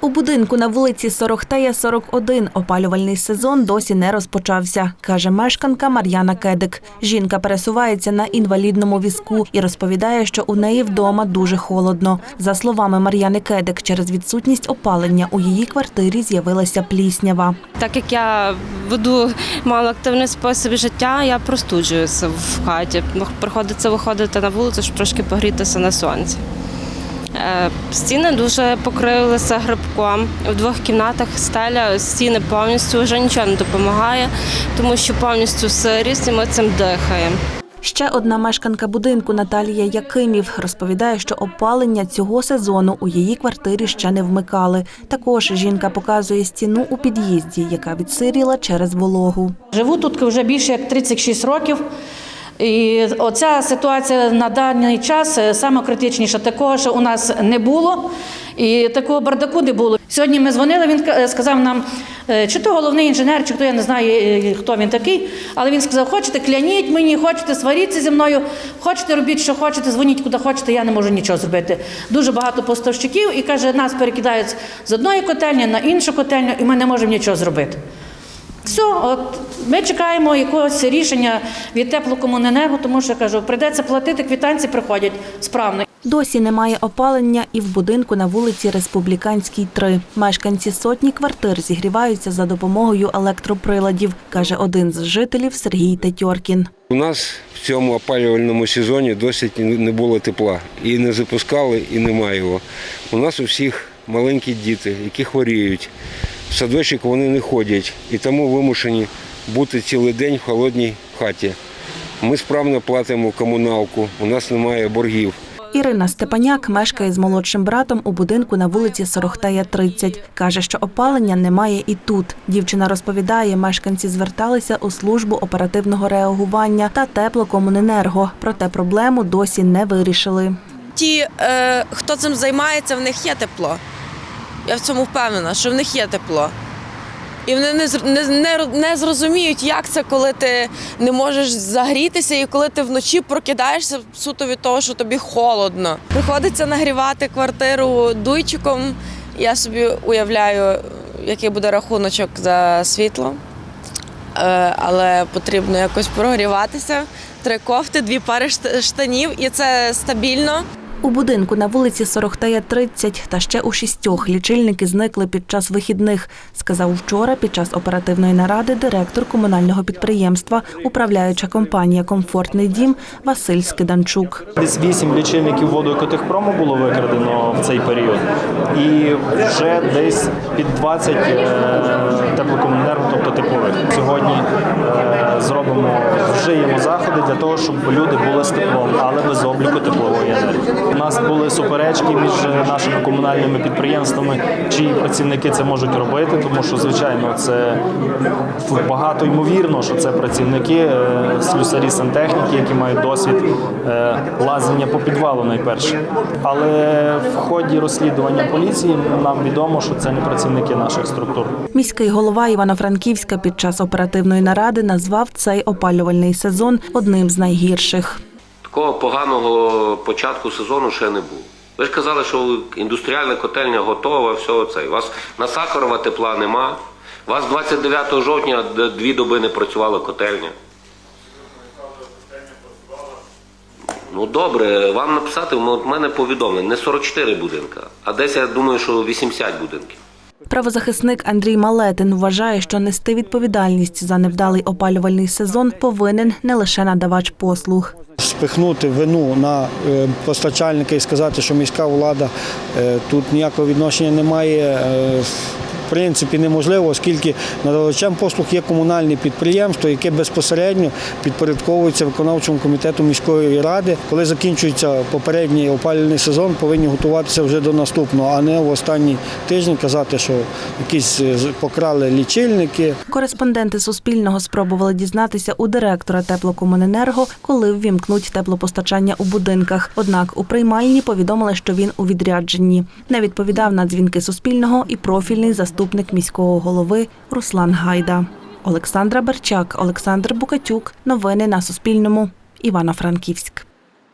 У будинку на вулиці Сорохтея, 41 опалювальний сезон досі не розпочався, каже мешканка Мар'яна Кедик. Жінка пересувається на інвалідному візку і розповідає, що у неї вдома дуже холодно. За словами Мар'яни Кедик, через відсутність опалення у її квартирі з'явилася пліснява. Так як я веду малоактивний спосіб життя, я простуджуюся в хаті. Приходиться виходити на вулицю, щоб трошки погрітися на сонці. Е, Стіни дуже покрилися грибком. В двох кімнатах стеля, стіни повністю вже нічого не допомагає, тому що повністю сирість і ми цим дихаємо. Ще одна мешканка будинку Наталія Якимів розповідає, що опалення цього сезону у її квартирі ще не вмикали. Також жінка показує стіну у під'їзді, яка відсиріла через вологу. Живу тут вже більше як 36 років. І оця ситуація на даний час е, саме критичніша. Такого що у нас не було, і такого бардаку не було. Сьогодні ми дзвонили. Він сказав нам, е, чи то головний інженер, чи хто я не знаю, е, хто він такий. Але він сказав: хочете, кляніть мені, хочете, сваріться зі мною, хочете, робіть, що хочете, дзвоніть куди хочете. Я не можу нічого зробити. Дуже багато поставщиків і каже, нас перекидають з одної котельні на іншу котельню, і ми не можемо нічого зробити. Все, от ми чекаємо якогось рішення від теплокомуненерго, тому що кажу, прийдеться платити, квитанції приходять справно. Досі немає опалення і в будинку на вулиці Республіканській 3. Мешканці сотні квартир зігріваються за допомогою електроприладів, каже один з жителів Сергій Тетьоркін. У нас в цьому опалювальному сезоні досить не було тепла. І не запускали, і немає його. У нас у всіх маленькі діти, які хворіють. В садочок вони не ходять і тому вимушені бути цілий день в холодній хаті. Ми справно платимо комуналку, у нас немає боргів. Ірина Степаняк мешкає з молодшим братом у будинку на вулиці Сорохтея, 30. Каже, що опалення немає і тут. Дівчина розповідає, мешканці зверталися у службу оперативного реагування та теплокомуненерго, проте проблему досі не вирішили. ті, е, хто цим займається, в них є тепло. Я в цьому впевнена, що в них є тепло. І вони не, не, не зрозуміють, як це, коли ти не можеш загрітися, і коли ти вночі прокидаєшся суто від того, що тобі холодно. Приходиться нагрівати квартиру дуйчиком. Я собі уявляю, який буде рахуночок за світло. Е, але потрібно якось прогріватися. Три кофти, дві пари штанів, і це стабільно. У будинку на вулиці Сорохтея 30 та ще у шістьох лічильники зникли під час вихідних, сказав вчора під час оперативної наради директор комунального підприємства, управляюча компанія Комфортний дім Василь Скиданчук. Десь 8 лічильників водокотехпрому було викрадено в цей період, і вже десь під 20 е, теплових. Сьогодні е, зробимо, вжиємо заходи для того, щоб люди були з теплом, але без обліку теплової енергії. У нас були суперечки між нашими комунальними підприємствами, чиї працівники це можуть робити, тому що звичайно це багато ймовірно, що це працівники е, слюсарі сантехніки, які мають досвід е, лазення по підвалу найперше. Але в ході розслідування поліції нам відомо, що це не працівники наших структур. Міський голова Івано-Франківська під час оперативної наради назвав цей опалювальний сезон одним з найгірших. Такого поганого початку сезону ще не було. Ви ж казали, що індустріальна котельня готова, все це. У вас на Сахарова тепла нема. У вас 29 жовтня дві доби не працювала котельня. Ну добре, вам написати, в мене повідомлення, не 44 будинка, а десь я думаю, що 80 будинків. Правозахисник Андрій Малетин вважає, що нести відповідальність за невдалий опалювальний сезон повинен не лише надавач послуг. спихнути вину на е, постачальника і сказати, що міська влада е, тут ніякого відношення не має. Принципі, неможливо, оскільки надавачем послуг є комунальне підприємство, яке безпосередньо підпорядковується виконавчому комітету міської ради. Коли закінчується попередній опалювальний сезон, повинні готуватися вже до наступного, а не в останні тижні казати, що якісь е, покрали лічильники. Кореспонденти Суспільного спробували дізнатися у директора теплокомуненерго, коли ввімкнуть теплопостачання у будинках. Однак у приймальні повідомили, що він у відрядженні. Не відповідав на дзвінки Суспільного і профільний заступник міського голови Руслан Гайда. Олександра Берчак, Олександр Букатюк. Новини на Суспільному. Івано-Франківськ.